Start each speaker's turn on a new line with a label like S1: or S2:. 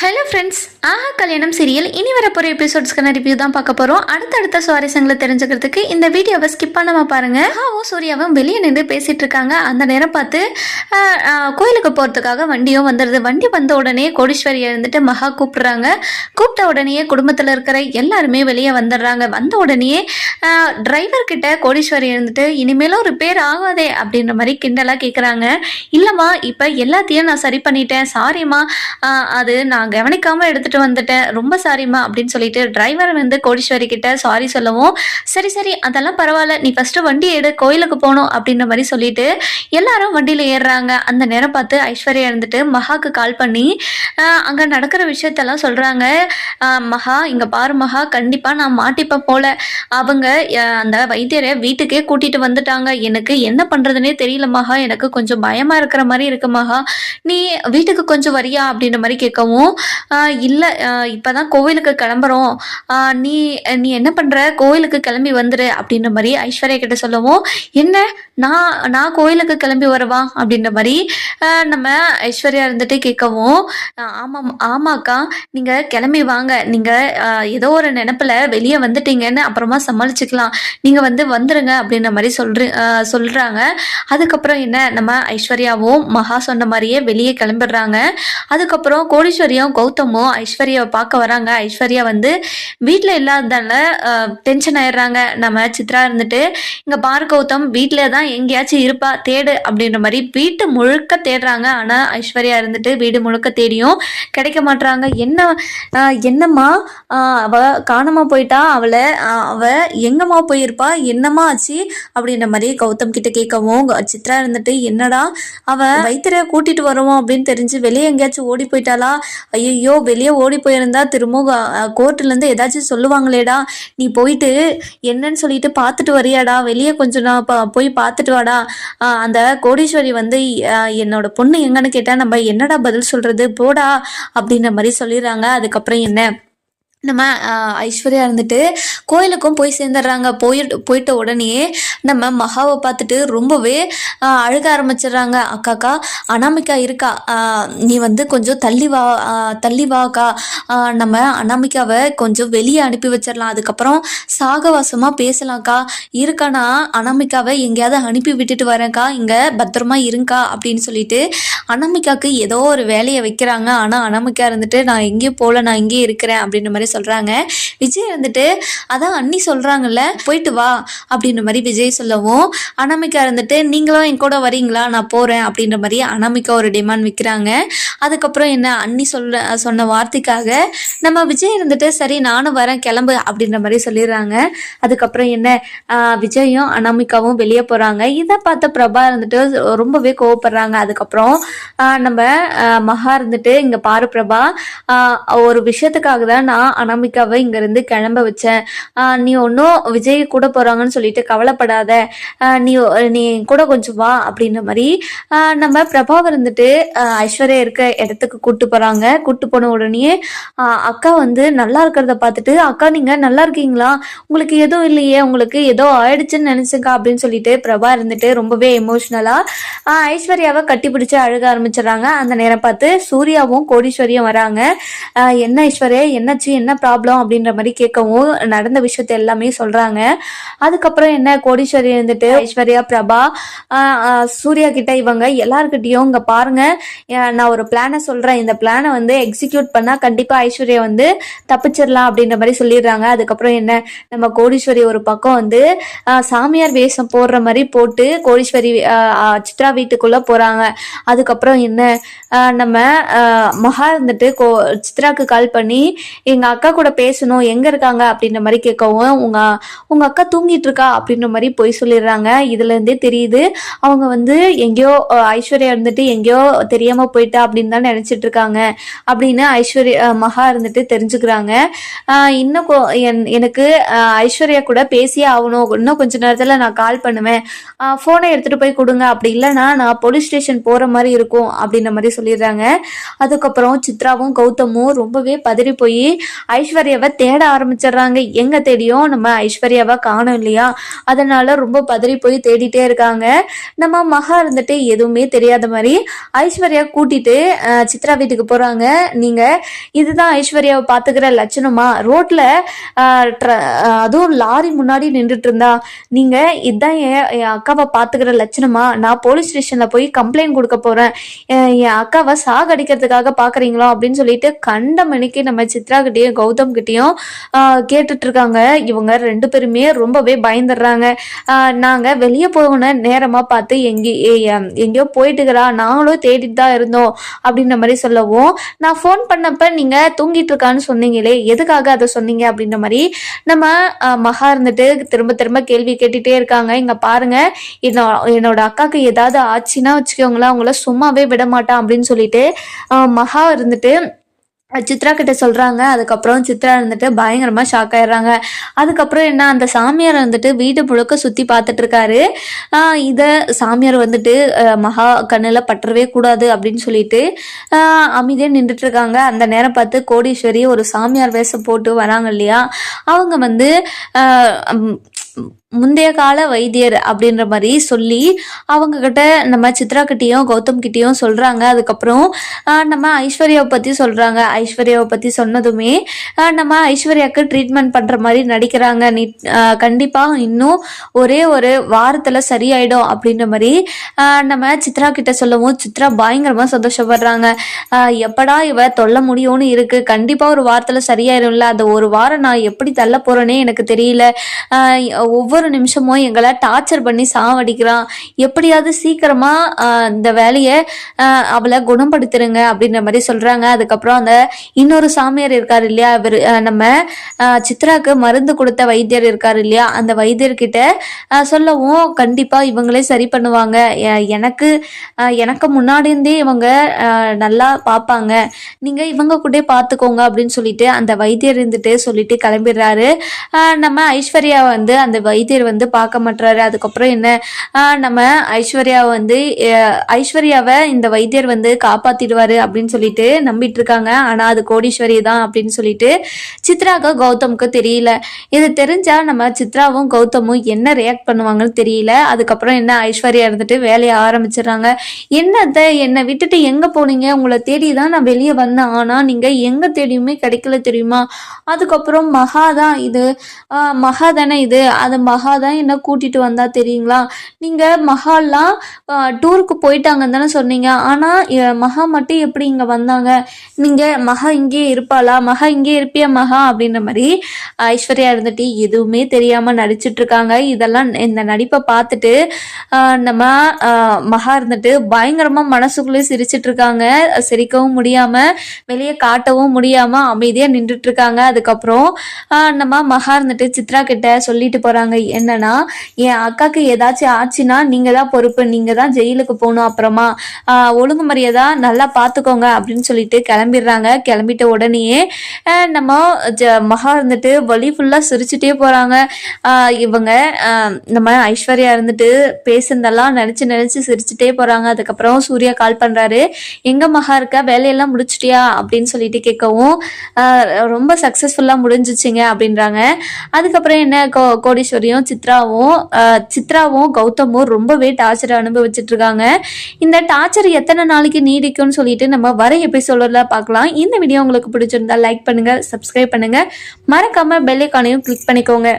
S1: Hello friends ஆஹா கல்யாணம் serial இனி வரப்போகிற எபிசோட்ஸ்க்கான ரிவ்யூ தான் பார்க்க போகிறோம் அடுத்தடுத்த சுவாரஸ்யங்களை தெரிஞ்சுக்கிறதுக்கு இந்த வீடியோவை ஸ்கிப் பண்ணாமல் பாருங்க. ஆவும் சூர்யாவும் வெளியே நின்று பேசிட்டு இருக்காங்க. அந்த நேரம் பார்த்து கோயிலுக்கு போகிறதுக்காக வண்டியும் வந்துடுது. வண்டி வந்த உடனே கோடீஸ்வரி இருந்துட்டு மகா கூப்பிடுறாங்க. கூப்பிட்ட உடனேயே குடும்பத்தில் இருக்கிற எல்லாருமே வெளியே வந்துடுறாங்க. வந்த உடனேயே டிரைவர் கிட்ட கோடீஸ்வரி இருந்துட்டு இனிமேலும் ரிப்பேர் ஆகாதே அப்படின்ற மாதிரி கிண்டலாக கேட்குறாங்க இல்லைம்மா இப்போ எல்லாத்தையும் நான் சரி பண்ணிட்டேன். சாரிம்மா அது நான் கவனிக்காமல் எடுத்துகிட்டு வந்துட்டேன். ரொம்ப சாரிம்மா அப்படின்னு சொல்லிட்டு டிரைவர் வந்து கோடீஸ்வரி கிட்ட சாரி சொல்லவும் சரி சரி அதெல்லாம் பரவாயில்ல. நீ ஃபஸ்ட்டு வண்டி எடு கோயிலுக்கு போகணும் அப்படின்ற மாதிரி சொல்லிட்டு எல்லாரும் வண்டியில் ஏறுறாங்க. அந்த நேரம் பார்த்து ஐஸ்வர்யா இருந்துட்டு மகாக்கு கால் பண்ணி அங்கே நடக்கிற விஷயத்தெல்லாம் சொல்கிறாங்க மகா இங்கே பாரு மகா கண்டிப்பாக நான் மாட்டிப்பேன் போல. அவங்க அந்த வைத்தியரை வீட்டுக்கே கூட்டிட்டு வந்துட்டாங்க. எனக்கு என்ன பண்ணுறதுனே தெரியல மகா. எனக்கு கொஞ்சம் பயமா இருக்கிற மாதிரி இருக்கு மகா. நீ வீட்டுக்கு கொஞ்சம் வரியா? அப்படின்ற மாதிரி கேட்கவும் இல்லை இப்போ தான் கோவிலுக்கு கிளம்புறோம். நீ நீ என்ன பண்ணுற கோவிலுக்கு கிளம்பி வந்துடு அப்படின்ற மாதிரி ஐஸ்வர்யா கிட்ட சொல்லவும் என்ன? நான் நான் கோயிலுக்கு கிளம்பி வரவா? அப்படின்ற மாதிரி நம்ம ஐஸ்வர்யா இருந்துட்டு கேட்கவும் ஆமாம் ஆமாக்கா நீங்கள் கிளம்பி வாங்க. நீங்கள் ஏதோ ஒரு நினப்பில் வெளியே வந்துட்டீங்கன்னு அப்புறமா சமாளிச்சுக்கலாம். நீங்கள் வந்து வந்துருங்க அப்படின்ற மாதிரி சொல்ற சொல்கிறாங்க அதுக்கப்புறம் என்ன? நம்ம ஐஸ்வர்யாவும் மகா சொன்ன மாதிரியே வெளியே கிளம்பிடுறாங்க. அதுக்கப்புறம் கோடீஸ்வரியும் கௌதமும் ஐஸ்வர்யாவை பார்க்க வராங்க. ஐஸ்வர்யா வந்து வீட்டில் இல்லாததால டென்ஷன் ஆயிடுறாங்க. நம்ம சித்ரா இருந்துட்டு இங்கே பார் கௌதம் வீட்டில் தான் எங்கேயாச்சும் இருப்பா தேடு அப்படின்ற மாதிரி வீட்டு முழுக்க தேடுறாங்க. ஆனால் ஐஸ்வர்யா இருந்துட்டு வீடு முழுக்க தேடியும் கிடைக்க மாட்றாங்க. என்ன என்னம்மா? அவ காணாம போயிட்டா? அவளை அவ எங்கம்மா போயிருப்பா? என்னம்மா ஆச்சு? அப்படின்ற மாதிரி கௌதம் கிட்ட கேட்கவும் சித்ரா இருந்துட்டு என்னடா? அவ வைத்திர கூட்டிட்டு வருவோம் அப்படின்னு தெரிஞ்சு வெளியே எங்கேயாச்சும் ஓடி போயிட்டாளா? ஐயோ வெளியே ஓடி போயிருந்தா திரும்ப கோர்ட்லேருந்து ஏதாச்சும் சொல்லுவாங்களேடா. நீ போயிட்டு என்னன்னு சொல்லிட்டு பார்த்துட்டு வரியாடா. வெளியே கொஞ்சம் நான் போய் பார்த்துட்டு வாடா. அந்த கோடீஸ்வரி வந்து என்னோட பொண்ணு எங்கன்னு கேட்டால் நம்ம என்னடா பதில் சொல்கிறது போடா அப்படின்ற மாதிரி சொல்லிடுறாங்க. அதுக்கப்புறம் என்ன? நம்ம ஐஸ்வர்யா இருந்துட்டு கோயிலுக்கும் போய் சேர்ந்துடுறாங்க. போய் போயிட்ட உடனே நம்ம மகாவை பார்த்துட்டு ரொம்பவே அழுக ஆரம்பிச்சிடுறாங்க. அக்காக்கா அனாமிகா இருக்கா? நீ வந்து கொஞ்சம் தள்ளி வா தள்ளி வாக்கா நம்ம அனாமிகாவை கொஞ்சம் வெளியே அனுப்பி வச்சிடலாம். அதுக்கப்புறம் சாகவாசமாக பேசலாம்க்கா இருக்கானா அனாமிகாவை எங்கேயாவது அனுப்பி விட்டுட்டு வரேன்க்கா இங்கே பத்திரமா இருங்கக்கா அப்படின்னு சொல்லிட்டு அனாமிகாவுக்கு ஏதோ ஒரு வேலையை வைக்கிறாங்க. ஆனால் அனாமிகா இருந்துட்டு நான் எங்கேயும் போகல நான் இங்கேயே இருக்கிறேன் அப்படின்ற மாதிரி சொல்கிறாங்க விஜய் இருந்துட்டு அதான் அண்ணி சொல்கிறாங்கல்ல போயிட்டு வா அப்படின்ற மாதிரி விஜய் சொல்லவும் அனாமிகா இருந்துட்டு நீங்களும் என் கூட வரீங்களா? நான் போகிறேன் அப்படின்ற மாதிரி அனாமிகா ஒரு டிமாண்ட் வைக்கிறாங்க. அதுக்கப்புறம் என்ன அண்ணி சொல்ல சொன்ன வார்த்தைக்காக நம்ம விஜய் இருந்துட்டு சரி நானும் வரேன் கிளம்பு அப்படின்ற மாதிரி சொல்லிடுறாங்க. அதுக்கப்புறம் என்ன விஜயும் அனாமிகாவும் வெளியே போகிறாங்க இதை பார்த்த பிரபா இருந்துட்டு ரொம்பவே கோவப்படுறாங்க. அதுக்கப்புறம் நம்ம மகா இருந்துட்டு இங்கே பாரு பிரபா ஒரு விஷயத்துக்காக தான் நான் அனாமிகாவை இங்கேருந்து கிளம்ப வச்சேன். நீ ஒன்றும் விஜய் கூட போகிறாங்கன்னு சொல்லிட்டு கவலைப்படாத. நீ நீ கூட கொஞ்சம் வா அப்படின்ற மாதிரி நம்ம பிரபா இருந்துட்டு ஐஸ்வர்யா இருக்க இடத்துக்கு கூப்பிட்டு போகிறாங்க கூப்பிட்டு போன உடனே அக்கா வந்து நல்லா இருக்கிறத பார்த்துட்டு அக்கா நீங்கள் நல்லா இருக்கீங்களா? உங்களுக்கு எதுவும் இல்லையே? உங்களுக்கு ஏதோ ஆயிடுச்சுன்னு நினச்சிக்கா அப்படின்னு சொல்லிட்டு பிரபா இருந்துட்டு ரொம்பவே எமோஷ்னலாக ஐஸ்வர்யாவை கட்டி பிடிச்சி அழுக ஆரம்பிச்சிடுறாங்க. அந்த நேரம் பார்த்து சூர்யாவும் கோடீஸ்வரியும் வராங்க. என்ன ஐஸ்வர்யா? என்னாச்சு? என்ன என்ன ப்ராப்ளம் அப்படின்ற மாதிரி கேட்கவும் நடந்த விஷயத்த எல்லாமே சொல்கிறாங்க அதுக்கப்புறம் என்ன? கோடீஸ்வரி இருந்துட்டு ஐஸ்வர்யா பிரபா சூர்யா கிட்ட இவங்க எல்லாருக்கிட்டையும் இங்க பாருங்க. நான் ஒரு பிளானை சொல்றேன். இந்த பிளானை வந்து எக்ஸிக்யூட் பண்ணா கண்டிப்பா ஐஸ்வர்யா வந்து தப்பிச்சிடலாம் அப்படின்ற மாதிரி சொல்லிடுறாங்க. அதுக்கப்புறம் என்ன? நம்ம கோடீஸ்வரி ஒரு பக்கம் வந்து சாமியார் வேஷம் போடுற மாதிரி போட்டு கோடீஸ்வரி சித்ரா வீட்டுக்குள்ள போறாங்க. அதுக்கப்புறம் என்ன? நம்ம மகா இருந்துட்டு கோ சித்ராக்கு கால் பண்ணி எங்க அக்கா கூட பேசணும் எங்க இருக்காங்க அப்படின்ற மாதிரி கேட்கவும் உங்க உங்க அக்கா தூங்கிட்டு இருக்கா? அப்படின்ற மாதிரி பொய் சொல்லிடுறாங்க. இதுல இருந்தே தெரியுது. அவங்க வந்து எங்கேயோ ஐஸ்வர்யா இருந்துட்டு எங்கேயோ தெரியாம போயிட்டா அப்படின்னு தான் நினைச்சிட்டு இருக்காங்க அப்படின்னு ஐஸ்வர்யா மகா இருந்துட்டு தெரிஞ்சுக்கிறாங்க. இன்னும் கொ- என்- எனக்கு ஐஸ்வர்யா கூட பேசியே ஆகணும். இன்னும் கொஞ்ச நேரத்துல நான் கால் பண்ணுவேன். ஃபோனை எடுத்துட்டு போய் கொடுங்க. அப்படி இல்லைன்னா நான் போலீஸ் ஸ்டேஷன் போற மாதிரி இருக்கும் அப்படின்ற மாதிரி சொல்லிடுறாங்க. அதுக்கப்புறம் சித்ராவும் கௌதமும் ரொம்பவே பதறி போய் ஐஸ்வர்யாவை தேட ஆரம்பிச்சிடுறாங்க. எங்க தேடியும் நம்ம ஐஸ்வர்யாவை காணும் இல்லையா? அதனால ரொம்ப பதறி போய் தேடிட்டே இருக்காங்க. நம்ம மகா இருந்துட்டு எதுவுமே தெரியாத மாதிரி ஐஸ்வர்யா கூட்டிட்டு சித்ரா வீட்டுக்கு போறாங்க. நீங்க இதுதான் ஐஸ்வர்யாவை பாத்துக்கிற லட்சணமா? ரோட்ல ட்ர- அதுவும் லாரி முன்னாடி நின்றுட்டு இருந்தா நீங்க இதுதான் என் என் அக்காவை பாத்துக்கிற லட்சணமா? நான் போலீஸ் ஸ்டேஷன்ல போய் கம்ப்ளைண்ட் கொடுக்க போறேன். என் அக்காவை சாகடிக்கிறதுக்காக பாக்குறீங்களோ அப்படின்னு சொல்லிட்டு கண்ட மணிக்கு நம்ம சித்ரா கிட்டேயும் கௌதம் கிட்டயும் கேட்டுட்டு இருக்காங்க இவங்க ரெண்டு பேருமே ரொம்பவே பயந்துடுறாங்க. நாங்கள் நாங்க வெளியே போகணும் நேரமா பார்த்து எங்கே எங்கேயோ போயிட்டுக்கிறா. நாங்களும் தேடிட்டு தான் இருந்தோம் அப்படின்ற மாதிரி சொல்லவும் நான் ஃபோன் பண்ணப்ப நீங்க தூங்கிட்டு இருக்கான்னு சொன்னீங்களே எதுக்காக அதை சொன்னீங்க அப்படின்ற மாதிரி நம்ம மகா இருந்துட்டு திரும்ப திரும்ப கேள்வி கேட்டுட்டே இருக்காங்க. இங்க பாருங்க என்னோட அக்காக்கு ஏதாவது ஆச்சுன்னா வச்சுக்கோங்களேன் அவங்கள சும்மாவே விட மாட்டான் அப்படின்னு சொல்லிட்டு மகா இருந்துட்டு சித்ரா கிட்ட சொல்றாங்க. அதுக்கப்புறம் சித்ரா இருந்துட்டு பயங்கரமா ஷாக் ஆயிடுறாங்க. அதுக்கப்புறம் என்ன அந்த சாமியார் வந்துட்டு வீடு முழுக்க சுத்தி பார்த்துட்டு இருக்காரு. இத சாமியார் வந்துட்டு மகா கண்ணில் பற்றவே கூடாது அப்படின்னு சொல்லிட்டு அமைதியாக நின்றுட்டு இருக்காங்க. அந்த நேரம் பார்த்து கோடீஸ்வரி ஒரு சாமியார் வேஷம் போட்டு வராங்க இல்லையா? அவங்க வந்து முந்தைய கால வைத்தியர் அப்படின்ற மாதிரி சொல்லி அவங்க கிட்ட நம்ம சித்ரா கிட்டேயும் கௌதம் கிட்டேயும் சொல்றாங்க. அதுக்கப்புறம் நம்ம ஐஸ்வர்யாவை பத்தி சொல்றாங்க. ஐஸ்வர்யாவை பத்தி சொன்னதுமே நம்ம ஐஸ்வர்யாவுக்கு ட்ரீட்மெண்ட் பண்ற மாதிரி நடிக்கிறாங்க. நீ கண்டிப்பாக கண்டிப்பா இன்னும் ஒரே ஒரு வாரத்துல சரியாயிடும் அப்படின்ற மாதிரி நம்ம சித்ரா கிட்ட சொல்லவும் சித்ரா பயங்கரமா சந்தோஷப்படுறாங்க. எப்படா இவ தொல்ல முடியும்னு இருக்கு. கண்டிப்பா ஒரு வாரத்துல சரியாயிரும்ல. அந்த ஒரு வாரம் நான் எப்படி தள்ள போறேனே எனக்கு தெரியல. ஒவ்வொரு ஒவ்வொரு நிமிஷமும் எங்களை டார்ச்சர் பண்ணி சாவடிக்கிறான். எப்படியாவது சீக்கிரமா இந்த வேலையை அவளை குணப்படுத்திருங்க அப்படின்ற மாதிரி சொல்றாங்க. அதுக்கப்புறம் அந்த இன்னொரு சாமியார் இருக்காரு இல்லையா இவர் நம்ம சித்ராக்கு மருந்து கொடுத்த வைத்தியர் இருக்காரு இல்லையா அந்த வைத்தியர்கிட்ட சொல்லவும் கண்டிப்பா இவங்களே சரி பண்ணுவாங்க. எனக்கு எனக்கு முன்னாடி இருந்தே இவங்க நல்லா பார்ப்பாங்க. நீங்க இவங்க கூட பார்த்துக்கோங்க அப்படின்னு சொல்லிட்டு அந்த வைத்தியர் இருந்துட்டு சொல்லிட்டு கிளம்பிடுறாரு. நம்ம ஐஸ்வர்யா வந்து அந்த வைத்தியர் வந்து பார்க்க மாட்டுறாரு அதுக்கப்புறம் என்ன? நம்ம ஐஸ்வர்யா வந்து ஐஸ்வர்யாவை இந்த வைத்தியர் வந்து காப்பாத்திடுவாரு அப்படின்னு சொல்லிட்டு நம்பிட்டு இருக்காங்க ஆனா அது கோடீஸ்வரி தான் அப்படின்னு சொல்லிட்டு சித்ராக்கு கௌதமுக்கு தெரியல. இது தெரிஞ்சா நம்ம சித்ராவும் கௌதமும் என்ன ரியாக்ட் பண்ணுவாங்கன்னு தெரியல. அதுக்கப்புறம் என்ன ஐஸ்வர்யா இருந்துட்டு வேலையை ஆரம்பிச்சிடுறாங்க. என்னத்த என்னை விட்டுட்டு எங்க போனீங்க? உங்களை தேடி தான் நான் வெளியே வந்தேன். ஆனா நீங்க எங்க தேடியுமே கிடைக்கல தெரியுமா? அதுக்கப்புறம் மகா தான் இது. மகா தானே இது. அது மகா தான் என்ன கூட்டிட்டு வந்தா தெரியுங்களா? நீங்க மகாலாம் டூருக்கு போயிட்டாங்கன்னு தானே சொன்னீங்க. ஆனா மகா மட்டும் எப்படி இங்க வந்தாங்க? நீங்க மகா இங்கே இருப்பாளா? மகா இங்கே இருப்பியா மகா? அப்படின்ற மாதிரி ஐஸ்வர்யா இருந்துட்டு எதுவுமே தெரியாம நடிச்சிட்டு இருக்காங்க. இதெல்லாம் இந்த நடிப்பை பார்த்துட்டு நம்ம மகா இருந்துட்டு பயங்கரமா மனசுக்குள்ளே சிரிச்சிட்டு இருக்காங்க. சிரிக்கவும் முடியாம வெளியே காட்டவும் முடியாம அமைதியா நின்றுட்டு இருக்காங்க. அதுக்கப்புறம் நம்ம மகா இருந்துட்டு சித்ரா கிட்ட சொல்லிட்டு போறாங்க. என்னன்னா என் அக்காக்கு ஏதாச்சும் ஆச்சுன்னா நீங்க தான் பொறுப்பு நீங்க தான் ஜெயிலுக்கு போகணும் அப்புறமா. ஒழுங்கு மரியாதை நல்லா பார்த்துக்கோங்க அப்படின்னு சொல்லிட்டு கிளம்பிடுறாங்க. கிளம்பிட்ட உடனேயே நம்ம ஜ- மகா இருந்துட்டு வழி ஃபுல்லாக சிரிச்சுட்டே போகிறாங்க இவங்க நம்ம ஐஸ்வர்யா இருந்துட்டு பேசுனதெல்லாம் நினச்சி நினச்சி சிரிச்சுட்டே போகிறாங்க அதுக்கப்புறம் சூர்யா கால் பண்ணுறாரு எங்கள் மகா இருக்க? வேலையெல்லாம் முடிச்சிட்டியா? அப்படின்னு சொல்லிட்டு கேட்கவும் ரொம்ப சக்ஸஸ்ஃபுல்லாக முடிஞ்சிச்சுங்க அப்படின்றாங்க. அதுக்கப்புறம் என்ன கோ கோடீஸ்வரியும் சித்ராவும் சித்ராவும் கௌதமும் ரொம்பவே டார்ச்சர் அனுபவிச்சுட்டு இருக்காங்க இந்த டார்ச்சர் எத்தனை நாளைக்கு நீடிக்கும்னு சொல்லிட்டு நம்ம வர எபிசோடில் பார்க்கலாம். இந்த வீடியோ உங்களுக்கு பிடிச்சிருந்தா லைக் பண்ணுங்க சப்ஸ்கிரைப் பண்ணுங்க. மறக்காம பெல் ஐக்கானையும் கிளிக் பண்ணிக்கோங்க.